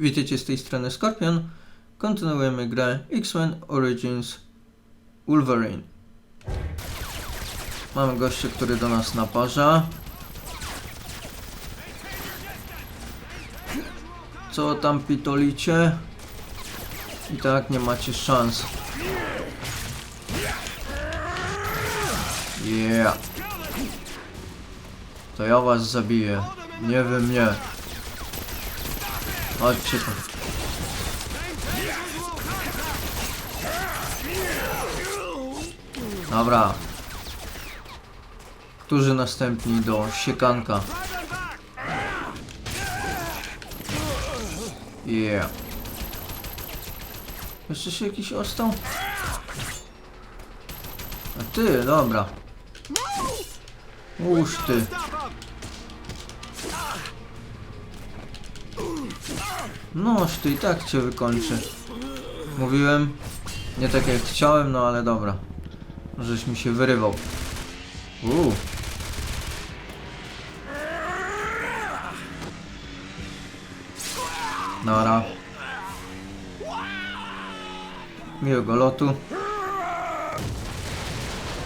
Witajcie z tej strony Scorpion. Kontynuujemy grę X-Men Origins Wolverine. Mamy gościa, który do nas naparza. Co tam pitolicie? I tak nie macie szans. Yeah. To ja was zabiję. Nie wy mnie. Chodźcie tu. Dobra. Którzy następni do siekanka? Yeah. Jeszcze się jakiś ostał? A ty, dobra. Uż ty. Noż ty i tak cię wykończy. Mówiłem, nie tak jak chciałem, no ale dobra. Żeś mi się wyrywał. Uuu. Nara. Miłego lotu.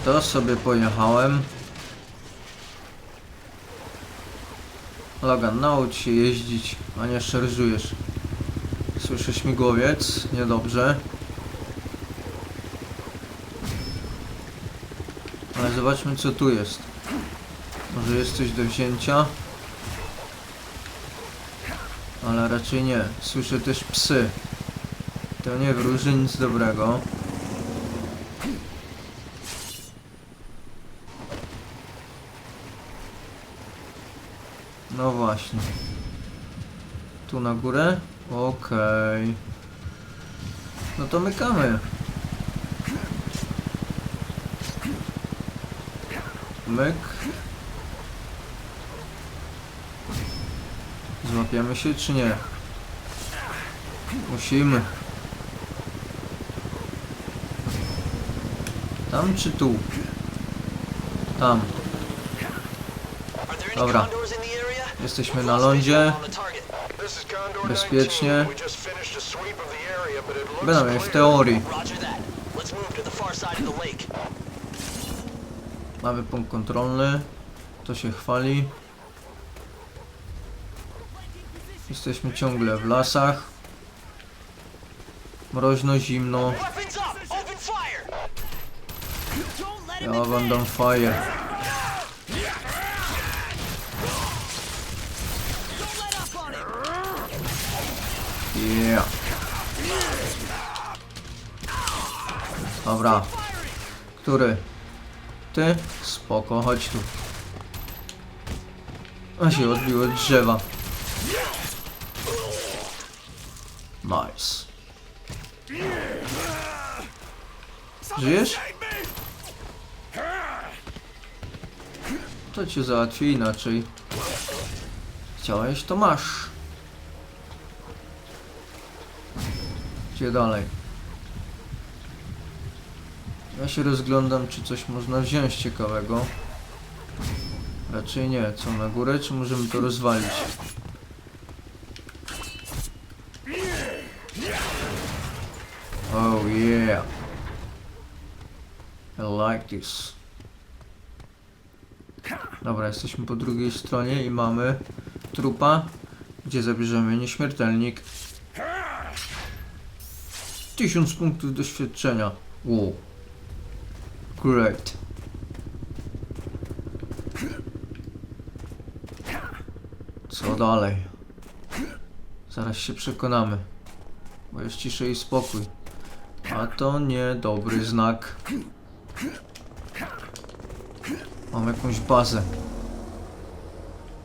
To sobie pojechałem. Logan, naucz się jeździć, a nie szarżujesz. Słyszę śmigłowiec, niedobrze. Ale zobaczmy co tu jest. Może jest coś do wzięcia? Ale raczej nie. Słyszę też psy. To nie wróży nic dobrego. No właśnie. Tu na górę? Okej. No to mykamy. Myk. Złapiemy się czy nie? Musimy. Tam czy tu? Tam. Dobra. Jesteśmy na lądzie. Bezpiecznie. Bynajmniej w teorii. Mamy punkt kontrolny. To się chwali. Jesteśmy ciągle w lasach. Mroźno, zimno. Ja będę fire. Yeah. Dobra. Który? Ty? Spoko, chodź tu. A się odbiło od drzewa. Nice. Żyjesz? To cię załatwię inaczej. Chciałeś, to masz. Dalej? Ja się rozglądam, czy coś można wziąć ciekawego. Raczej nie. Co, na górę, czy możemy to rozwalić? Oh yeah. I like this. Dobra, jesteśmy po drugiej stronie i mamy trupa, gdzie zabierzemy nieśmiertelnik. Tysiąc punktów doświadczenia. Wow. Great. Co dalej? Zaraz się przekonamy. Bo jest ciszej i spokój. A to niedobry znak. Mam jakąś bazę.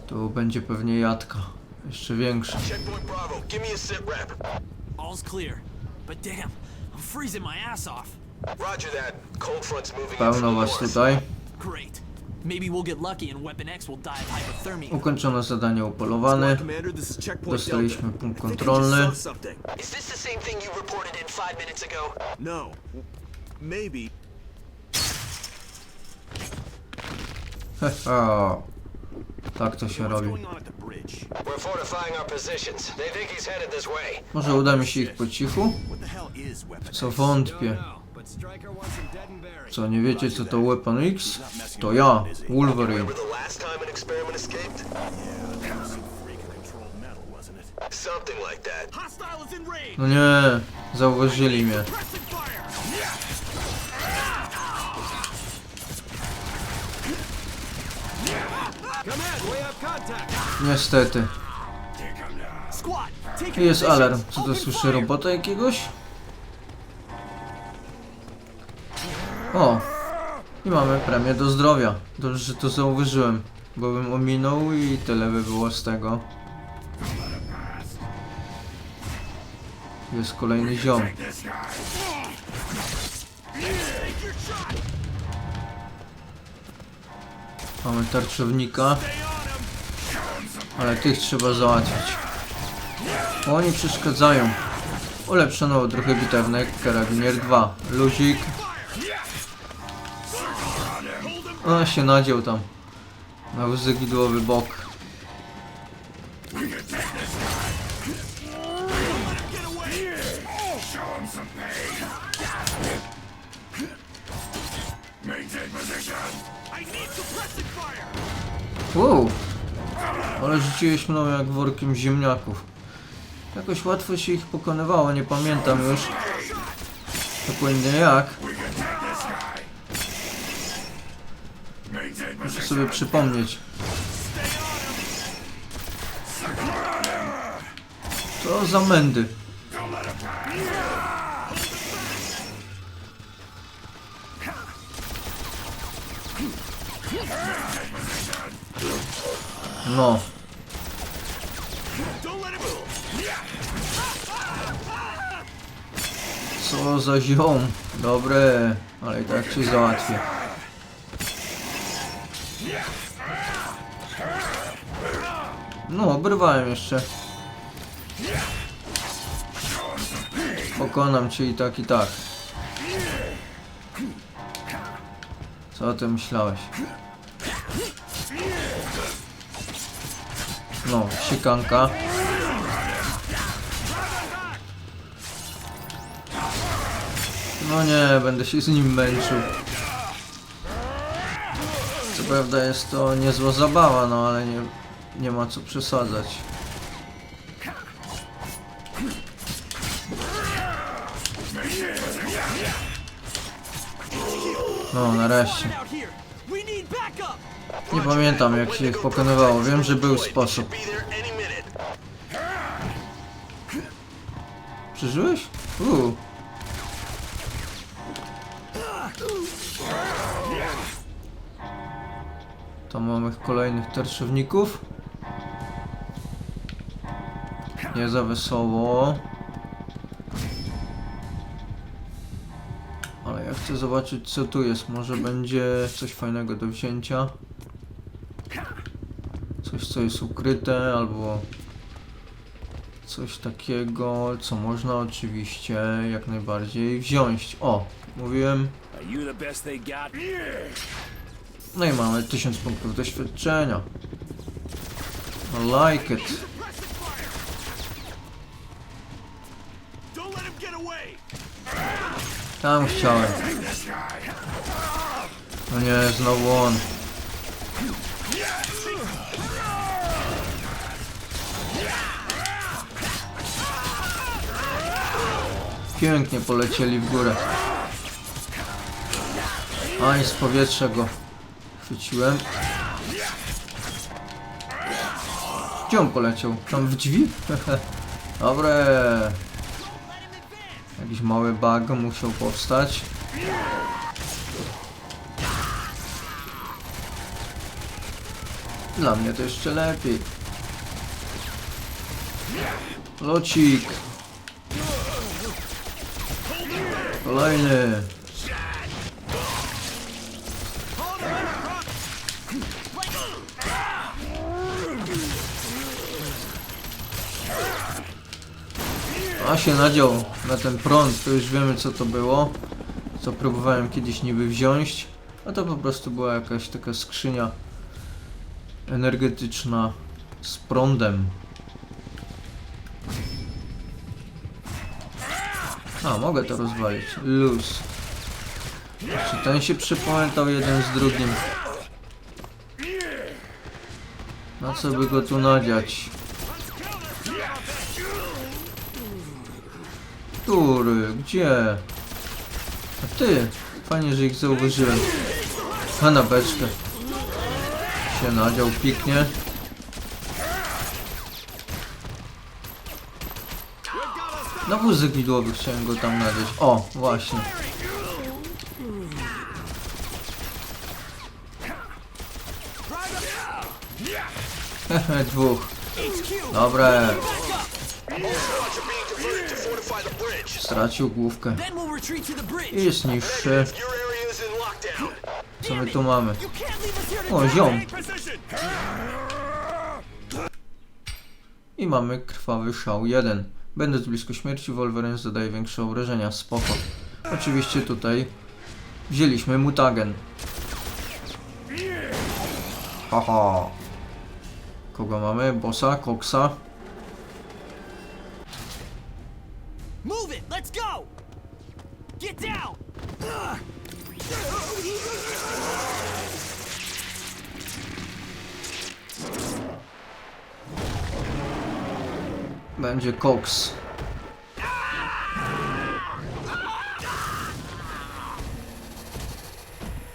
Tu będzie pewnie jadka. Jeszcze większa. Checkpoint Bravo, give me a sit rep. All's clear. But damn, I'm freezing my ass off. Roger that. Cold front's moving in Pełno from the was north. tutaj. Great. Maybe we'll get lucky and Weapon X will die of hypothermia. Ukończono zadanie upolowane. Commander, this is checkpoint Dostaliśmy punkt I think I just kontrolny. something. Is this the same thing you reported in five minutes ago? No. Maybe. Tak to się robi. going on at the Może uda mi się ich po cichu? Co wątpię. Co, nie wiecie co to Weapon X? To ja, Wolverine. In. No nie, zauważyli mnie. Fire. Command, we have contact. Niestety. Jest alarm. Co to fire. robota jakiegoś? O! I mamy premię do zdrowia. Dobrze, że to zauważyłem. Bo bym ominął i tyle by było z tego. Jest kolejny ziom. Mamy tarczownika. Ale tych trzeba załatwić. Bo oni przeszkadzają. Ulepszono trochę bitewnek. Karabinier 2. Luzik. A się nadział tam. Na wzygidłowy bok. Wow. Ale rzuciłeś mną jak workiem ziemniaków. Jakoś łatwo się ich pokonywało, nie pamiętam już. Dokładnie jak. Muszę sobie przypomnieć. Co za mędy. No. Co za ziom. Dobre, ale i tak cię załatwię. No, obrywałem jeszcze. Pokonam cię i tak, i tak. Co o tym myślałeś? No, siekanka. No nie, będę się z nim męczył. Co prawda jest to niezła zabawa, no ale nie, nie ma co przesadzać. No, nareszcie. Nie pamiętam jak się ich pokonywało. Wiem, że był sposób. Przeżyłeś? Tam mamy kolejnych tarczowników. Nie za wesoło. Ale ja chcę zobaczyć co tu jest. Może będzie coś fajnego do wzięcia. Coś co jest ukryte albo coś takiego, co można oczywiście jak najbardziej wziąć. O, mówiłem. No i mamy 1000 punktów doświadczenia. I like it. Tam chciałem. No nie, znowu on. Pięknie polecieli w górę. A z powietrza go chwyciłem. Gdzie on poleciał? Tam w drzwi? Dobre. Jakiś mały bug musiał powstać. Dla mnie to jeszcze lepiej. Locik. Kolejny. A się nadział na ten prąd, to już wiemy co to było. Co próbowałem kiedyś niby wziąć. A to po prostu była jakaś taka skrzynia energetyczna. z prądem. A, mogę to rozwalić. Luz. Czy ten się przypamiętał jeden z drugim? Na co by go tu nadziać? Który? Gdzie? A ty? Fajnie, że ich zauważyłem. A na beczkę. Się nadział piknie. Na wózek widłowy chciałem go tam nadzieć. O, właśnie. Hehe, dwóch. Dobre. Stracił główkę. Jest niższy. Co my tu mamy? O, ziom. I mamy krwawy szał 1. Będąc blisko śmierci, Wolverine zadaje większe obrażenia. Spoko. Oczywiście tutaj wzięliśmy mutagen. Haha. Kogo mamy? Bossa? Koksa? Down. Będzie Cox.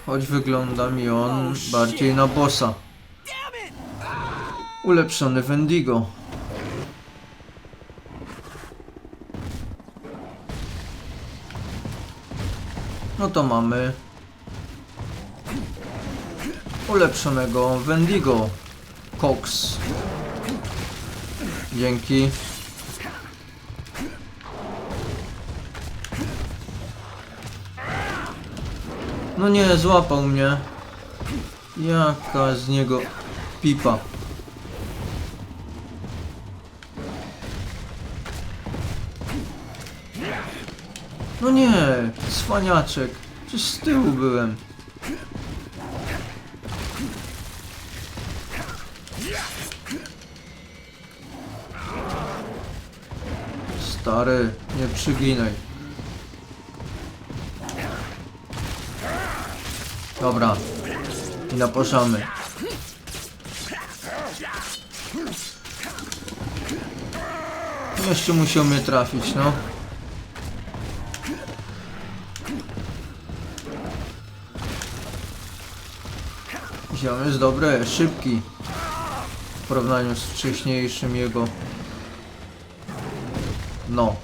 Choć wygląda mi on bardziej na bossa. Ulepszony Wendigo. No to mamy ulepszonego Wendigo. Cox. Dzięki. No nie, złapał mnie. Jaka z niego pipa. No nie, cwaniaczek. Przecież z tyłu byłem. Stary, nie przyginaj. Dobra. I naposzamy. Jeszcze musiał mnie trafić, no. Ziom jest dobry, szybki. W porównaniu z wcześniejszym jego. No.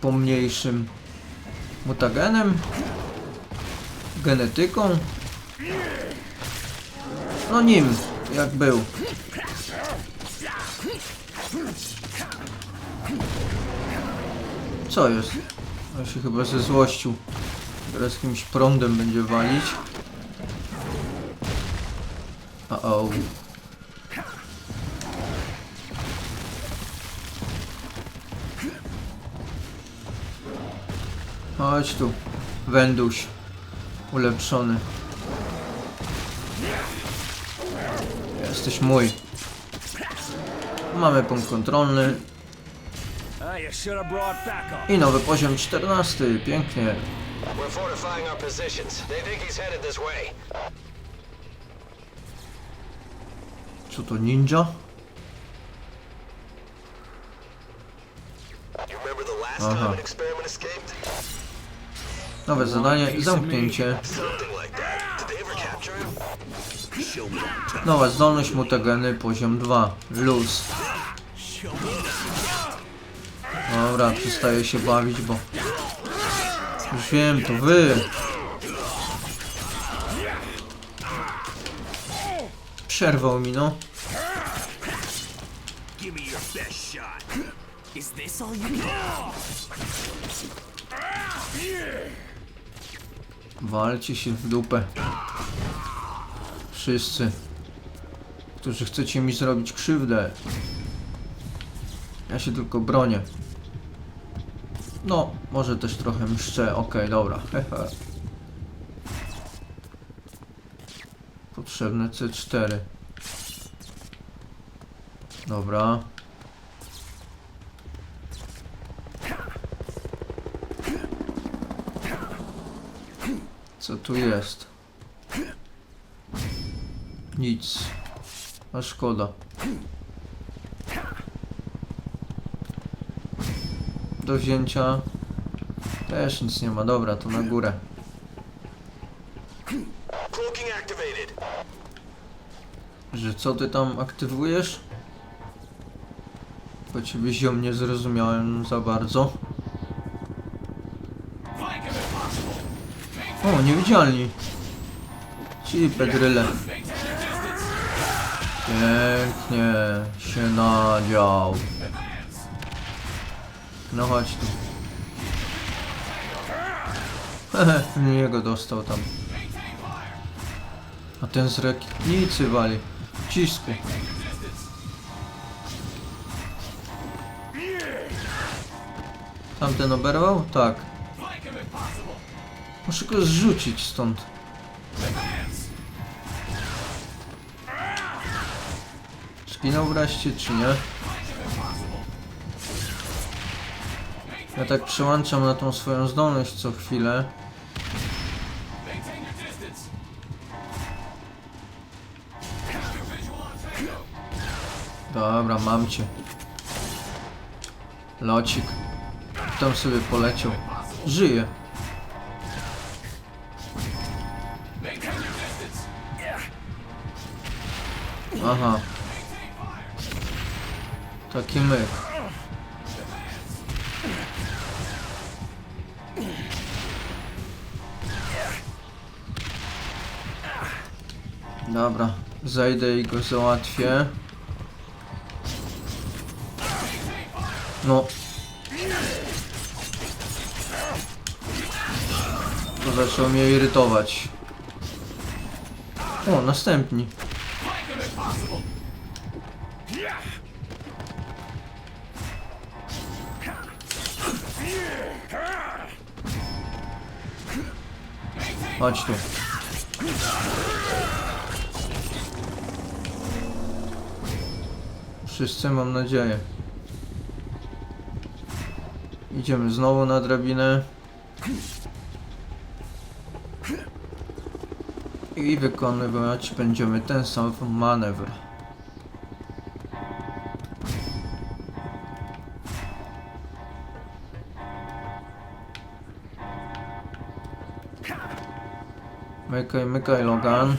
Pomniejszym mutagenem. Genetyką. No nim, jak był. Co jest? On się chyba ze złościł. Teraz jakimś prądem będzie walić. Oh. Chodź tu, węduś. Ulepszony. Jesteś mój. Mamy punkt kontrolny i nowy poziom 14. Pięknie. We're fortifying our positions. They think he's headed this way. Co to ninja? Aha. Nowe zadanie, zamknięcie. Capture him? Nowa zdolność mutageny poziom 2. Luz. Dobra, przestaję się bawić, bo... Już wiem, to wy. Przerwał mi, no. Walcie się w dupę. Wszyscy, którzy chcecie mi zrobić krzywdę. Ja się tylko bronię. No, może też trochę mszczę. Okej, dobra. Hehe. Potrzebne C4. Dobra. Co tu jest? Nic. A szkoda. Do wzięcia też nic nie ma. Dobra, to na górę. Że co ty tam aktywujesz? Bo ciebie ziom nie zrozumiałem za bardzo. O, niewidzialni. Ci pedryle. Pięknie się nadział. No chodź tu. Hehe, niego dostał tam. A ten z rakietnicy wali. Cisku. Tamten oberwał? Tak. Muszę go zrzucić stąd. Skinął wreszcie, czy nie? Ja tak przełączam na tą swoją zdolność co chwilę. Dobra, mam cię. Locik. Tam sobie poleciał. Żyje. Aha. Taki myk. Dobra, zajdę i go załatwię. No. To zaczął mnie irytować. O, następni. Chodź tu. Wszyscy mam nadzieję. Idziemy znowu na drabinę. I wykonywać będziemy ten sam manewr. Mykaj, mykaj Logan.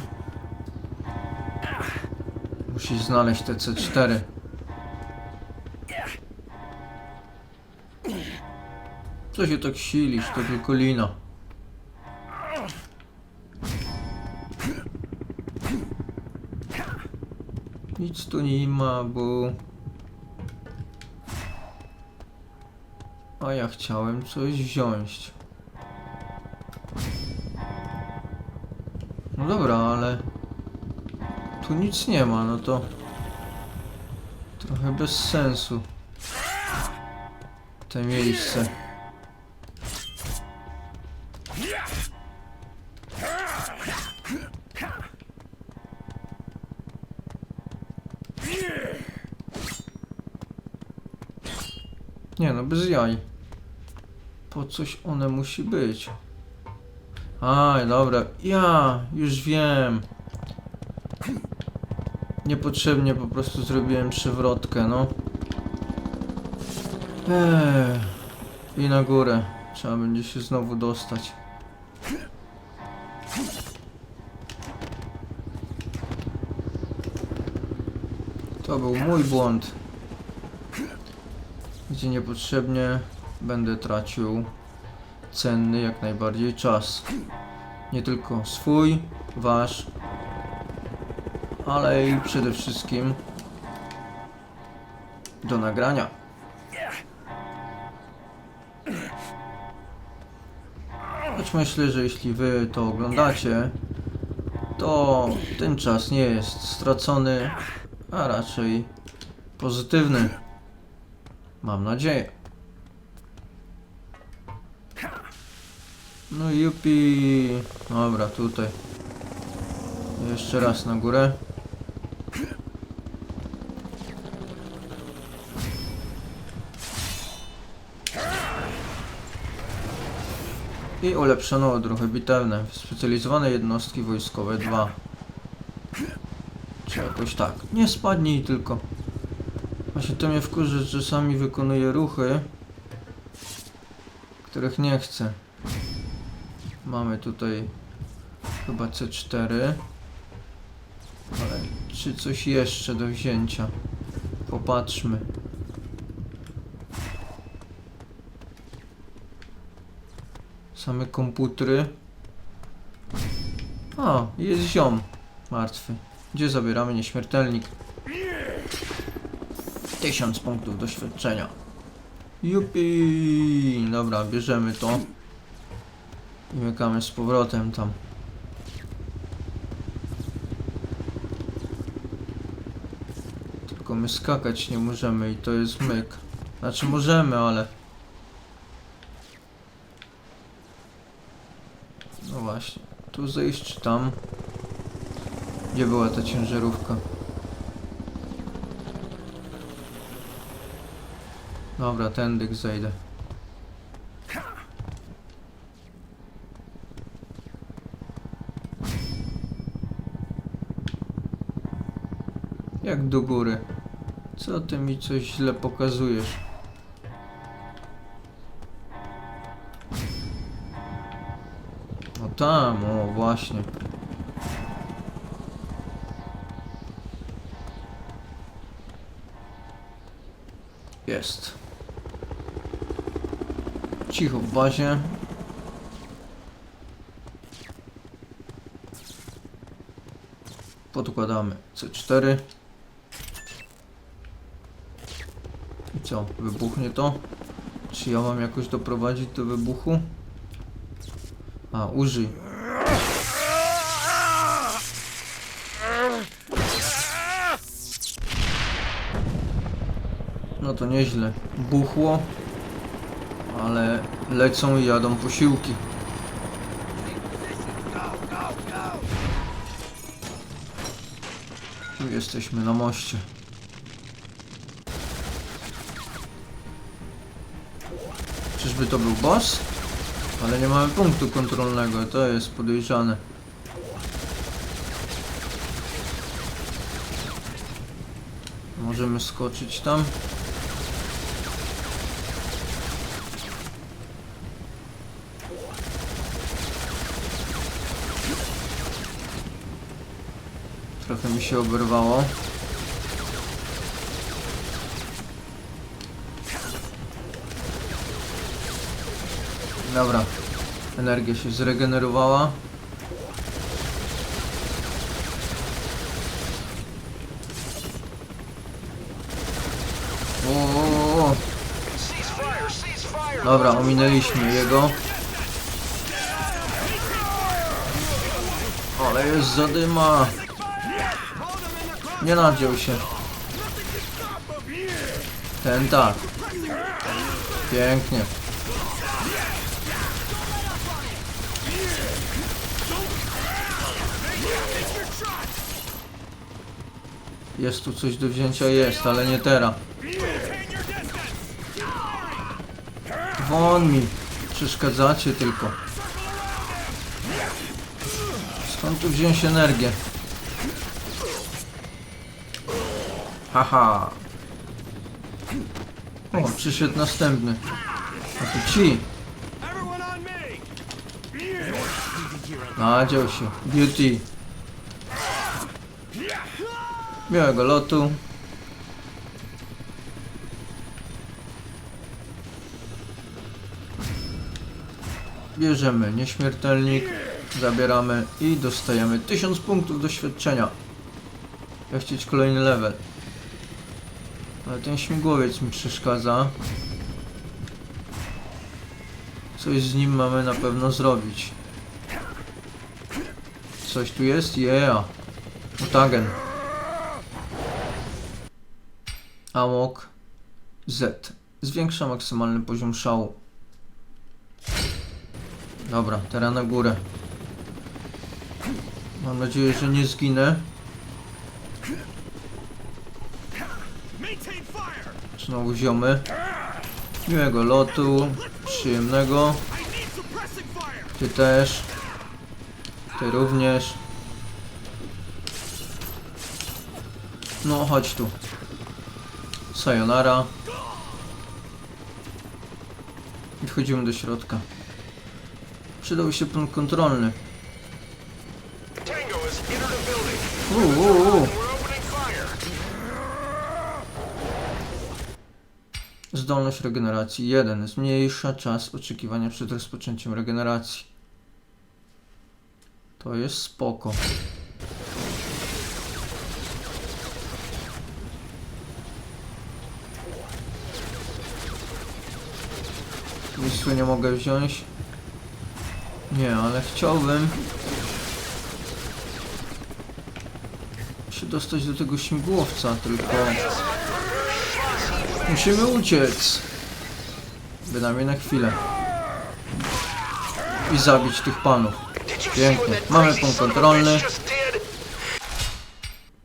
Musisz znaleźć te C4. Co się tak silisz? To tylko lina. Nic tu nie ma, bo... A ja chciałem coś wziąć. No dobra, ale... Tu nic nie ma, no to... Trochę bez sensu. Te miejsce. Coś one musi być. Aj, dobra. Ja, już wiem. Niepotrzebnie po prostu zrobiłem przewrotkę, no. Eee, I na górę. Trzeba będzie się znowu dostać. To był mój błąd. Gdzie niepotrzebnie będę tracił cenny jak najbardziej czas. Nie tylko swój, wasz, ale i przede wszystkim do nagrania. Choć myślę, że jeśli wy to oglądacie, to ten czas nie jest stracony, a raczej pozytywny. Mam nadzieję. No jupi. Dobra, tutaj. Jeszcze raz na górę. I ulepszono odruchy bitewne. Specjalizowane jednostki wojskowe 2. Czy jakoś tak. Nie spadnij tylko. Właśnie to mnie wkurzy, że czasami wykonuję ruchy, których nie chcę. Mamy tutaj chyba C4. Ale czy coś jeszcze do wzięcia? Popatrzmy. Same komputery. A, jest ziom. Martwy. Gdzie zabieramy nieśmiertelnik? Tysiąc punktów doświadczenia. Jupi! Dobra, bierzemy to. I mykamy z powrotem tam. Tylko my skakać nie możemy i to jest myk. Znaczy możemy, ale... No właśnie. Tu zejść czy tam? Gdzie była ta ciężarówka? Dobra, tędy zejdę. Jak do góry? Co ty mi coś źle pokazujesz? No tam, o właśnie. Jest. Cicho w bazie. Podkładamy C4. I co? Wybuchnie to? Czy ja mam jakoś doprowadzić do wybuchu? A, użyj. No to nieźle. Buchło. Ale lecą i jadą posiłki. Tu jesteśmy na moście. Czyżby to był boss? Ale nie mamy punktu kontrolnego, to jest podejrzane. Możemy skoczyć tam. Trochę mi się oberwało. Dobra. Energia się zregenerowała. O! Dobra, ominęliśmy jego. Ale jest zadyma. Nie nadział się. Ten tak. Pięknie. Jest tu coś do wzięcia? Jest, ale nie teraz. Won mi. Przeszkadzacie tylko. Skąd tu wziąć energię? Haha. O, przyszedł następny. A to ci. Nadział się. Beauty. Miłego lotu. Bierzemy nieśmiertelnik, zabieramy i dostajemy 1000 punktów doświadczenia. Ja chcieć kolejny level. Ale ten śmigłowiec mi przeszkadza. Coś z nim mamy na pewno zrobić. Coś tu jest? Yeah. Mutagen. Amok Z. Zwiększa maksymalny poziom szału. Dobra, teraz na górę. Mam nadzieję, że nie zginę. Znowu ziomy. Miłego lotu. Przyjemnego. Ty też. Ty również. No, chodź tu. Sayonara. I wchodzimy do środka. Przydał się punkt kontrolny. Uuu. Zdolność regeneracji 1. Zmniejsza czas oczekiwania przed rozpoczęciem regeneracji. To jest spoko. Nie mogę wziąć. Nie, ale chciałbym się dostać do tego śmigłowca, tylko musimy uciec. Bynajmniej na chwilę. I zabić tych panów. Pięknie. Mamy punkt kontrolny.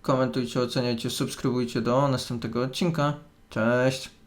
Komentujcie, oceniajcie, subskrybujcie do następnego odcinka. Cześć!